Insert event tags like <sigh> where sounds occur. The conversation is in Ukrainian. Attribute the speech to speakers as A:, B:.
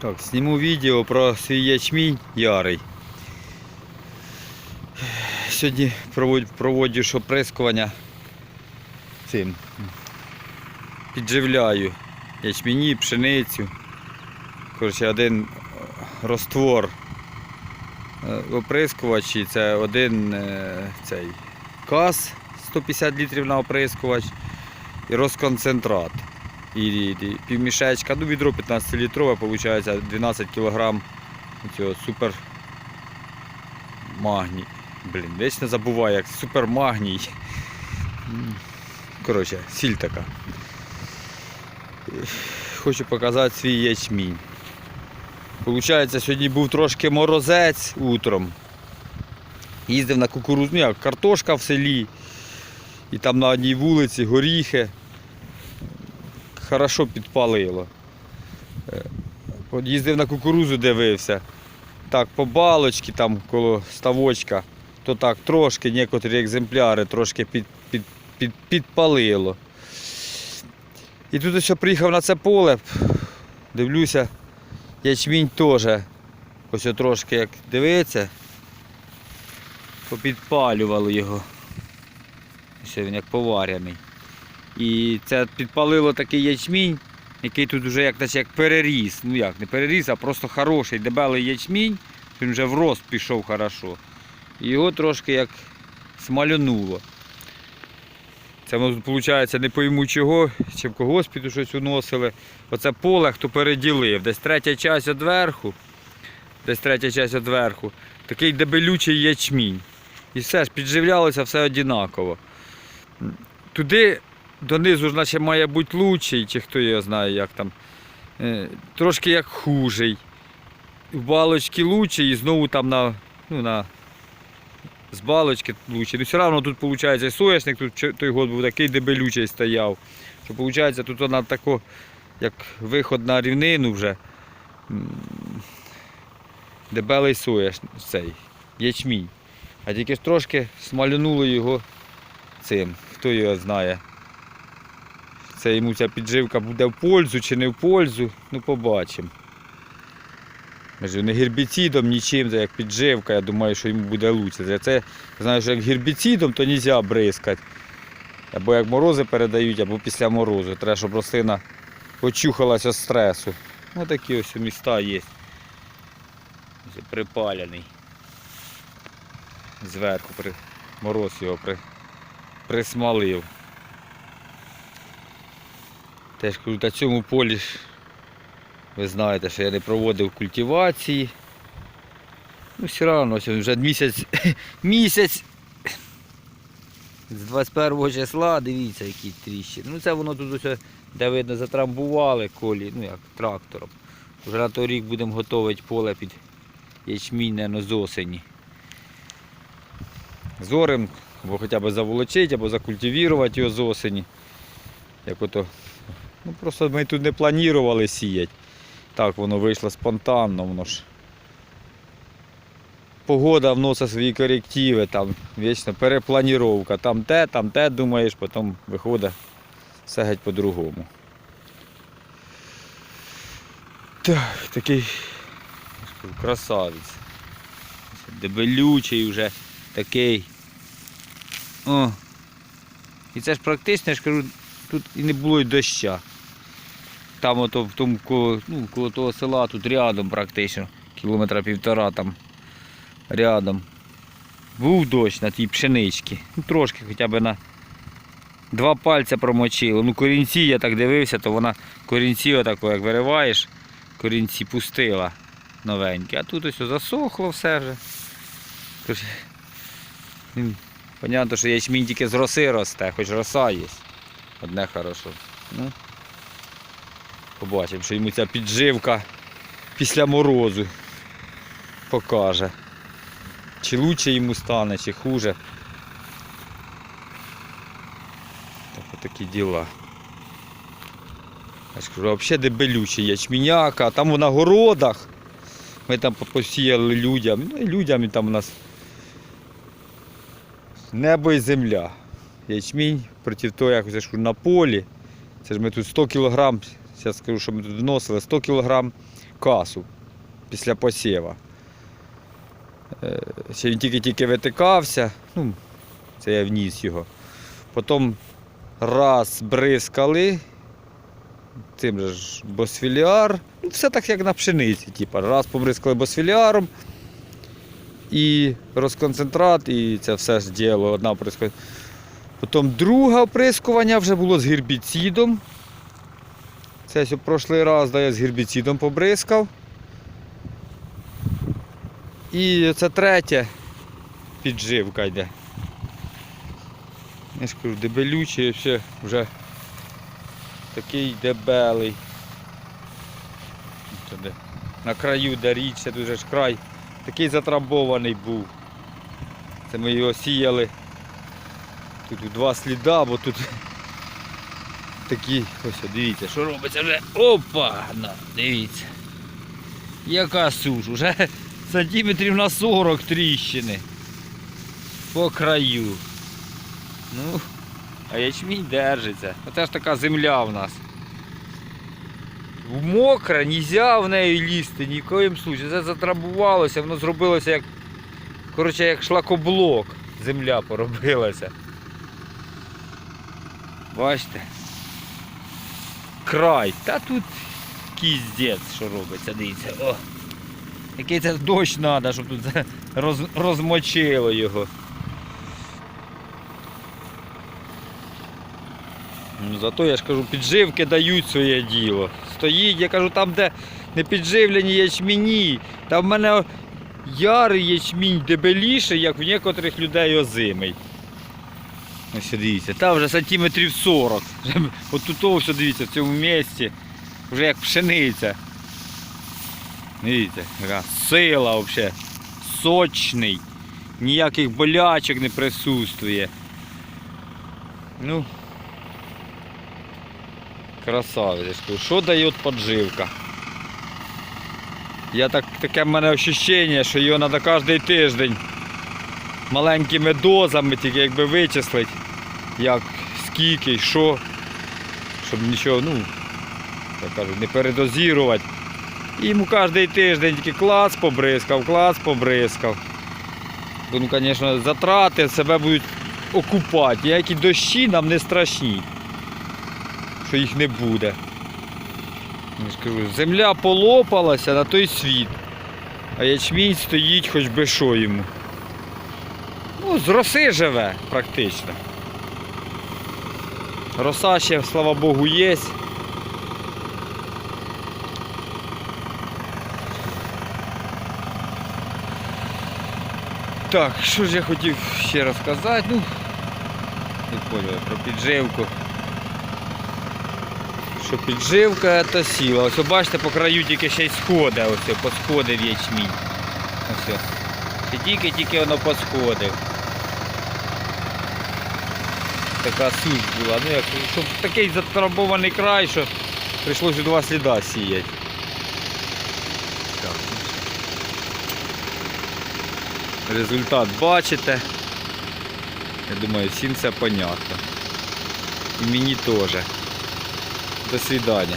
A: Так, зніму відео про свій ячмінь ярий. Сьогодні проводжу оприскування цим. Підживляю ячміні, пшеницю. Коротше, один е, роствор е, оприскувачі, це один е, цей каз 150 літрів на оприскувач і розконцентрат. І, півмішечка, ну відро 15 літрове, виходить 12 кг цього супер магній. Блін, вечно забуваю, як супер магній. Коротше, сіль така. Хочу показати свій ячмінь. Получається, сьогодні був трошки морозець утром. Їздив на кукурудзу, ну як картошка в селі. І там на одній вулиці горіхи хорошо підпалило. Е, Їздив на кукурузу, дивився. Так, по балочці там коло ставочка, то так трошки некоторі екземпляри трошки під, під, під, підпалило. І тут я приїхав на це поле, дивлюся, ячмінь теж. Ось трошки як дивиться, попідпалювало його. Ось він як поваряний. І це підпалило такий ячмінь, який тут вже як, як переріс. Ну як, не переріс, а просто хороший, дебелий ячмінь. Він вже в рост пішов хорошо. І його трошки як смалюнуло. Це виходить, не пойму чого, чи в когось піду щось уносили. Оце поле, хто переділив. Десь третя часть одверху, десь третя часть одверху. Такий дебелючий ячмінь. І все ж підживлялося все однаково. Туди донизу ж має бути лучший, чи хто його знає, як там. Е, Трошки як хужий. В балочки лучший і знову там на, ну, на з балочки лучший. Ну все одно тут виходить соняшник, тут той год був такий дебелючий стояв. Що виходить, тут вона тако, як виход на рівнину вже. Дебелий соняшник цей, ячмінь. А тільки ж трошки смалюнуло його цим, хто його знає. Це йому ця підживка буде в пользу чи не в пользу, ну побачимо. Може, не гербіцидом, нічим, це як підживка, я думаю, що йому буде лучше. Це знаю, що як гербіцидом, то не можна бризкати. Або як морози передають, або після морозу. Треба, щоб рослина очухалася з стресу. Ось такі ось міста є. Ось Припалений. Зверху при... мороз його при... присмалив. Теж на цьому полі ж ви знаєте, що я не проводив культивації. Ну, все одно, вже місяць, <laughs> місяць з 21 числа, дивіться, які тріщини. Ну це воно тут ось, де видно, затрамбували колі, ну як трактором. Вже на той рік будемо готувати поле під ячмінь, з осені. Зорим, або хоча б заволочити, або закультивувати його з осені. Як ото. Ну просто ми тут не планували сіяти. Так воно вийшло спонтанно, воно ж. Погода вносить свої корективи, там вічно перепланіровка. Там те, там те думаєш, потім виходить все геть по-другому. Так, такий красавець. Дебелючий вже такий. О. І це ж практично, я ж кажу, тут і не було й доща. Там ото в тому коло, ну, коло того села тут рядом практично, кілометра півтора там рядом. Був дощ на тій пшеничці. Ну, трошки хоча б на два пальця промочило. Ну корінці, я так дивився, то вона корінці отако, як вириваєш, корінці пустила новенькі. А тут ось засохло все вже. Тож, Понятно, що ячмінь тільки з роси росте, хоч роса є. Одне хорошо. Ну, Побачимо, що йому ця підживка після морозу покаже. Чи лучше йому стане, чи хуже. Так отакі діла. Я ж кажу, взагалі дебелючий ячміняка, там на городах. Ми там посіяли людям. Ну і людям там у нас небо і земля. Ячмінь проти того, як на полі. Це ж ми тут 100 кг, зараз скажу, що ми вносили 100 кг касу після посіва. Е, Ще він тільки-тільки витикався. Ну, це я вніс його. Потім раз бризкали. Цим же ж босфіліар. Ну, все так як на пшениці. Типу. Раз побризкали босфіліаром і розконцентрат, і це все ж одна оприскування. Потім друге оприскування вже було з гербіцидом. Це у прошлий раз да, я з гербіцидом побризкав. І це третє підживка йде. Я ж кажу, дебелючий ще вже такий дебелий. На краю де річчя, дуже ж край. Такий затрамбований був. Це ми його сіяли. Тут два сліда, бо тут такі, ось дивіться, що робиться вже. Опа! На, дивіться. Яка суш, уже <laughs> сантиметрів на 40 тріщини. По краю. Ну, а ячмінь держиться. Оце ж така земля в нас. Мокра, нельзя в неї лізти, ні в коїм случаї. Це затрабувалося, воно зробилося як, коротше, як шлакоблок. Земля поробилася. Бачите? Край. Та тут кіздець, що робиться, дивіться. О. Який це дощ треба, щоб тут <laughs> роз, розмочило його. Ну, зато я ж кажу, підживки дають своє діло. Стоїть, я кажу, там, де не підживлені ячміні, там в мене ярий ячмінь дебеліший, як в некоторих людей озимий. Ось дивіться, там вже сантиметрів 40. Вже <laughs> От тут все дивіться, в цьому місці, вже як пшениця. Дивіться, яка сила взагалі. Сочний. Ніяких болячок не присутствує. Ну, красавець. я ж кажу. Що дає подживка? Я так, таке в мене ощущення, що його треба кожен тиждень Маленькими дозами, тільки якби вичислити, як, скільки, що, щоб нічого, ну, як кажуть, не передозірувати. І йому кожен тиждень тільки клац побризкав, клац побризкав. Ну, звісно, затрати себе будуть окупати. Ніякі дощі нам не страшні, що їх не буде. Я ж кажу, земля полопалася на той світ, а ячмінь стоїть хоч би що йому. З роси живе практично. Роса ще, слава Богу, є. Так, що ж я хотів ще розказати? Ну, поняли про підживку. Що підживка це сила. Ось бачите, по краю тільки ще й сходи, ось посходив ячмінь. Ось. Тільки-тільки воно посходив. Така суть була. Ну як, щоб такий затрабований край, що прийшлося два сліда сіяти. Так. Результат бачите. Я думаю, всім це понятно. І мені теж. До свидання.